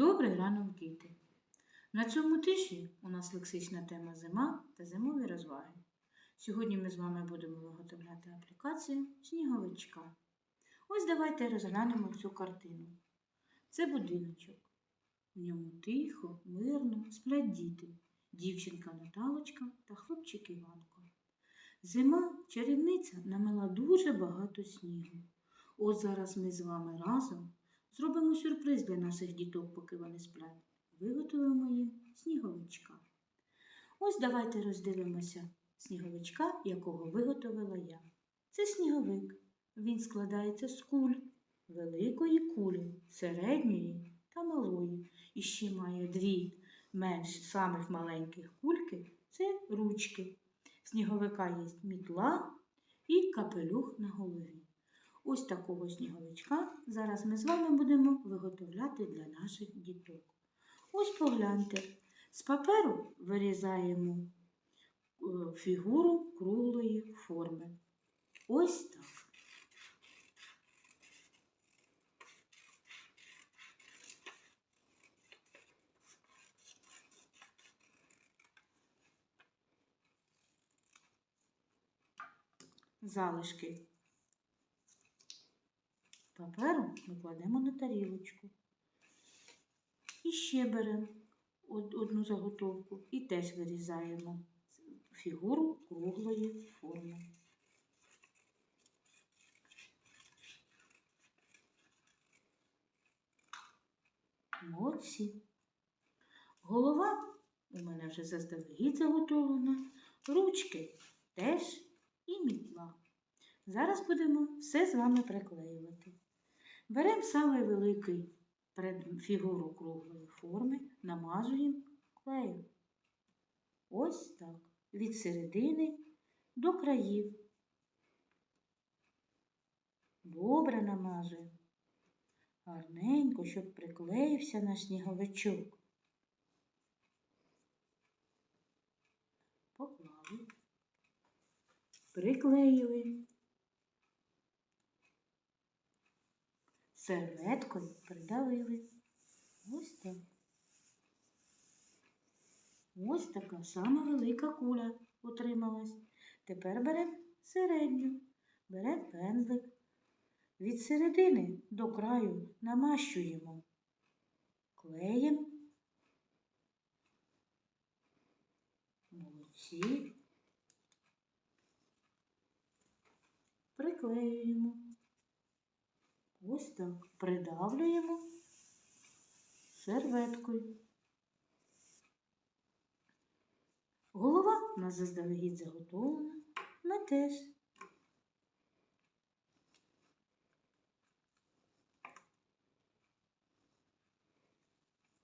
Добрий ранок, діти! На цьому тижні у нас лексична тема зима та зимові розваги. Сьогодні ми з вами будемо виготовляти аплікацію сніговичка. Ось давайте розглянемо цю картину. Це будиночок. В ньому тихо, мирно сплять діти, дівчинка Наталочка та хлопчик Іванко. Зима чарівниця намила дуже багато снігу. От зараз ми з вами разом Зробимо сюрприз для наших діток, поки вони сплять. Виготовимо їм сніговичка. Ось давайте роздивимося сніговичка, якого виготовила я. Це сніговик. Він складається з куль, великої кулі, середньої та малої. І ще має дві менш самих маленьких кульки це ручки. Сніговика є мітла і капелюх на голові. Ось такого сніговичка зараз ми з вами будемо виготовляти для наших діток. Ось погляньте, з паперу вирізаємо е, фігуру круглої форми. Ось так. Залишки паперу ми кладемо на тарілочку. І ще беремо одну заготовку і теж вирізаємо фігуру круглої форми. Молодці. Голова у мене вже заздалегідь заготовлена, ручки теж і мітла. Зараз будемо все з вами приклеювати. Беремо самий великий фігуру круглої форми, намазуємо клеєм. Ось так. Від середини до країв. Добре намазуємо. Гарненько, щоб приклеївся наш сніговичок. Поклали. Приклеїли. Серветкою придавили. Ось так. Ось така сама велика куля отрималась. Тепер беремо середню, беремо пензлик. Від середини до краю намащуємо клеєм. Молодці. Приклеюємо. Ось так придавлюємо серветкою. Голова у нас заздалегідь заготовлена, ми теж.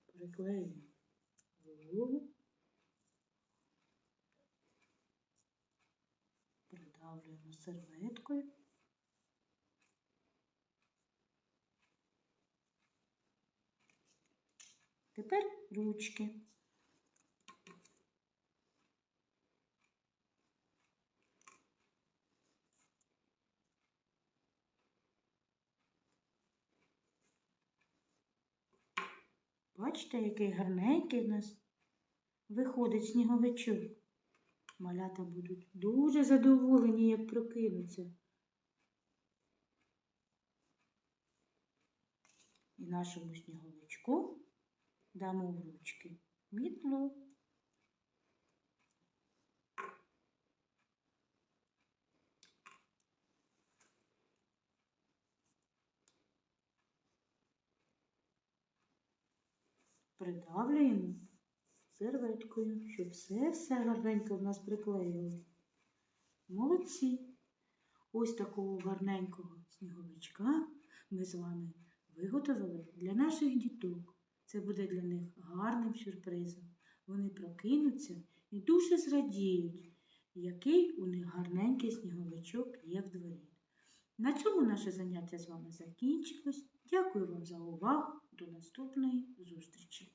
Приклеїмо голову, придавлюємо серветкою. Тепер ручки. Бачите, який гарненький в нас виходить сніговичок. Малята будуть дуже задоволені, як прокинуться. І нашому сніговичку дамо в ручки мітлу. Придавлюємо серветкою, щоб все все гарненько в нас приклеїло. Молодці! Ось такого гарненького сніговичка ми з вами виготовили для наших діток. Це буде для них гарним сюрпризом. Вони прокинуться і дуже зрадіють, який у них гарненький сніговичок є в дворі. На цьому наше заняття з вами закінчилось. Дякую вам за увагу. До наступної зустрічі!